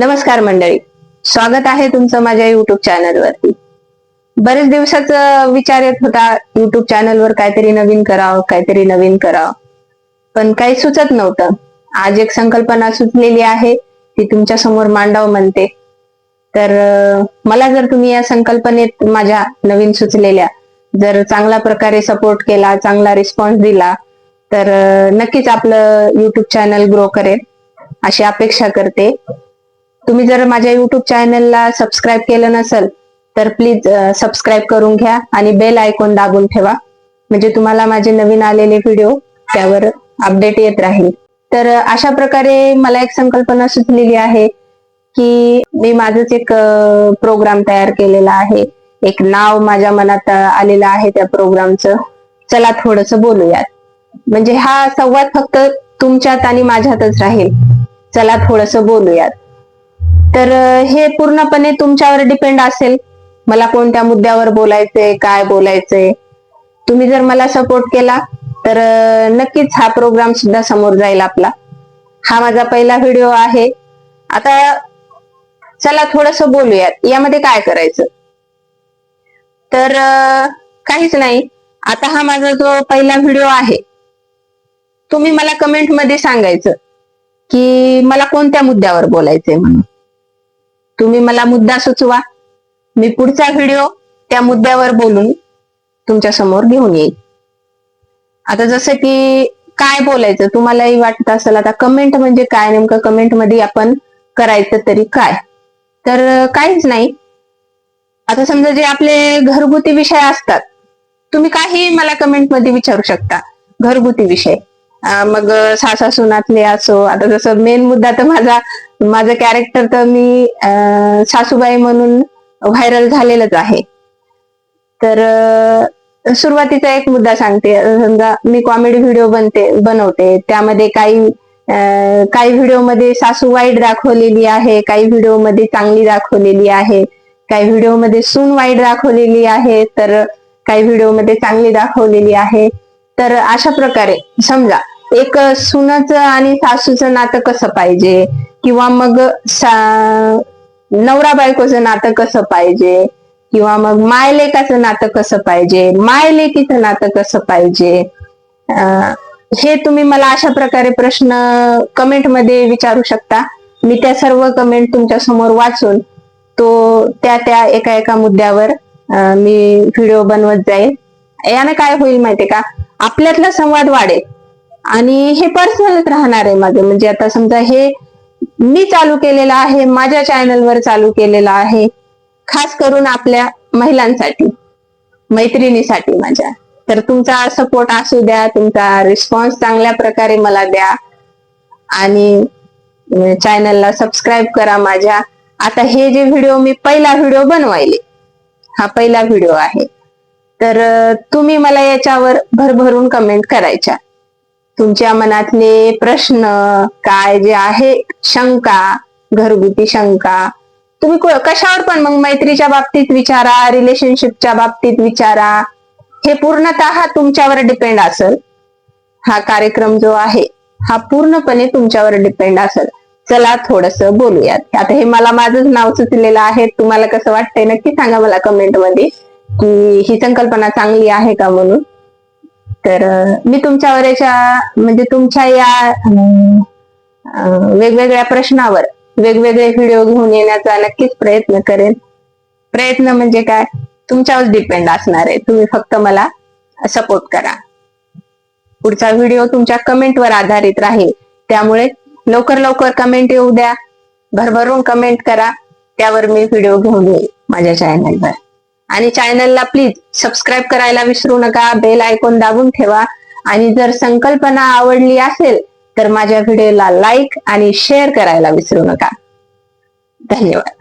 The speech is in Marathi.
नमस्कार मंडळी. स्वागत आहे तुमचं माझ्या युट्यूब चॅनलवरती बरेच दिवसाचा विचार येत होता युट्यूब चॅनलवर काहीतरी नवीन करावं काहीतरी नवीन करावं. पण काही सुचत नव्हतं. आज एक संकल्पना सुचलेली आहे ती तुमच्यासमोर मांडाव म्हणते. तर मला जर तुम्ही या संकल्पनेत माझ्या नवीन सुचलेल्या जर चांगल्या प्रकारे सपोर्ट केला चांगला रिस्पॉन्स दिला तर नक्कीच आपलं युट्यूब चॅनल ग्रो करेल. अशी अपेक्षा करते. तुम्ही जर माझ्या युट्यूब चॅनलला सबस्क्राईब केलं नसेल तर प्लीज सबस्क्राईब करून घ्या आणि बेल आयकॉन दाबून ठेवा. म्हणजे तुम्हाला माझे नवीन आलेले व्हिडिओ त्यावर अपडेट येत राहील. तर अशा प्रकारे मला एक संकल्पना सुचलेली आहे की मी माझंच एक प्रोग्राम तयार केलेला आहे. एक नाव माझ्या मनात आलेलं आहे त्या प्रोग्रामचं चला थोडस बोलूयात. म्हणजे हा संवाद फक्त तुमच्यात आणि माझ्यातच राहील. चला थोडस बोलूयात. तर हे पूर्णपणे तुमच्यावर डिपेंड असेल. मला कोणत्या मुद्द्यावर बोलायचंय काय बोलायचंय. तुम्ही जर मला सपोर्ट केला तर नक्कीच हा प्रोग्राम सुद्धा समोर जाईल आपला. हा माझा पहिला व्हिडिओ आहे. आता चला थोडस बोलूयात. यामध्ये काय करायचं? तर काहीच नाही. आता हा माझा जो पहिला व्हिडिओ आहे तुम्ही मला कमेंटमध्ये सांगायचं की मला कोणत्या मुद्द्यावर बोलायचंय म्हणून. तुम्ही मला मुद्दा सुचवा. मी पुढचा व्हिडिओ त्या मुद्द्यावर बोलून तुमच्यासमोर घेऊन येईल आता जसं की काय बोलायचं? तुम्हालाही वाटत असेल आता कमेंट म्हणजे काय? नेमकं कमेंटमध्ये आपण करायचं तरी काय? तर काहीच नाही. आता समजा जे आपले घरगुती विषय असतात तुम्ही काही मला कमेंटमध्ये विचारू शकता. घरगुती विषय. मग सासा सुनातले असो. आता जसं मेन मुद्दा तर माझा माझं कॅरेक्टर तर मी सासूबाई म्हणून व्हायरल झालेलंच आहे. तर सुरुवातीचा एक मुद्दा सांगते. समजा मी कॉमेडी व्हिडिओ बनते बनवते. त्यामध्ये काही काही व्हिडिओमध्ये सासू वाईट दाखवलेली आहे काही व्हिडिओमध्ये चांगली दाखवलेली आहे काही व्हिडिओमध्ये सून वाईट दाखवलेली आहे तर काही व्हिडिओमध्ये चांगली दाखवलेली आहे. तर अशा प्रकारे समजा एक सुनाचं आणि सासूचं नातं कसं पाहिजे? किंवा मग नवरा बायकोचं नातं कसं पाहिजे? किंवा मग माय लेकाचं नातं कसं पाहिजे? माय लेकीचं नातं कसं पाहिजे? हे तुम्ही मला अशा प्रकारे प्रश्न कमेंटमध्ये विचारू शकता. मी त्या सर्व कमेंट तुमच्यासमोर वाचून तो त्या त्या एका एका मुद्द्यावर मी व्हिडिओ बनवत जाईल याने काय होईल माहितीये का? आपल्यातला संवाद वाढेल. आणि हे पर्सनलच राहणार आहे माझं. म्हणजे आता समजा हे मी चालू केलेलं आहे माझ्या चॅनलवर चालू केलेलं आहे खास करून आपल्या महिलांसाठी मैत्रिणीसाठी माझ्या. तर तुमचा सपोर्ट असू द्या तुमचा रिस्पॉन्स चांगल्या प्रकारे मला द्या. आणि चॅनलला सबस्क्राईब करा माझ्या. आता हे जे व्हिडिओ मी पहिला व्हिडिओ बनवायले हा पहिला व्हिडिओ आहे. तर तुम्ही मला याच्यावर भरभरून कमेंट करायच्या. तुमच्या मनातले प्रश्न काय जे आहे शंका घरगुती शंका तुम्ही कशावर पण मग मैत्रीच्या बाबतीत विचारा रिलेशनशिपच्या बाबतीत विचारा हे पूर्णतः तुमच्यावर डिपेंड असेल. हा कार्यक्रम जो आहे हा पूर्णपणे तुमच्यावर डिपेंड असेल. चला थोडस बोलूयात. आता हे मला माझंच नाव सुचलेलं आहे. तुम्हाला कसं वाटतंय नक्की सांगा मला कमेंटमध्ये की ही संकल्पना चांगली आहे का म्हणून? तर मी तुमच्यावर याच्या म्हणजे तुमच्या या वेगवेगळ्या प्रश्नावर वेगवेगळे व्हिडिओ घेऊन येण्याचा नक्कीच प्रयत्न करेन. प्रयत्न म्हणजे काय? तुमच्यावर डिपेंड असणार आहे. तुम्ही फक्त मला सपोर्ट करा. पुढचा व्हिडिओ तुमच्या कमेंटवर आधारित राहील. त्यामुळे लवकर लवकर कमेंट येऊ द्या. भरभरून कमेंट करा. त्यावर मी व्हिडिओ घेऊन येईल माझ्या चॅनलवर आणि चॅनलला प्लीज सबस्क्राईब करायला विसरू नका. बेल आयकॉन दाबून ठेवा. आणि जर संकल्पना आवडली असेल तर माझ्या व्हिडिओला लाईक आणि शेअर करायला विसरू नका. धन्यवाद.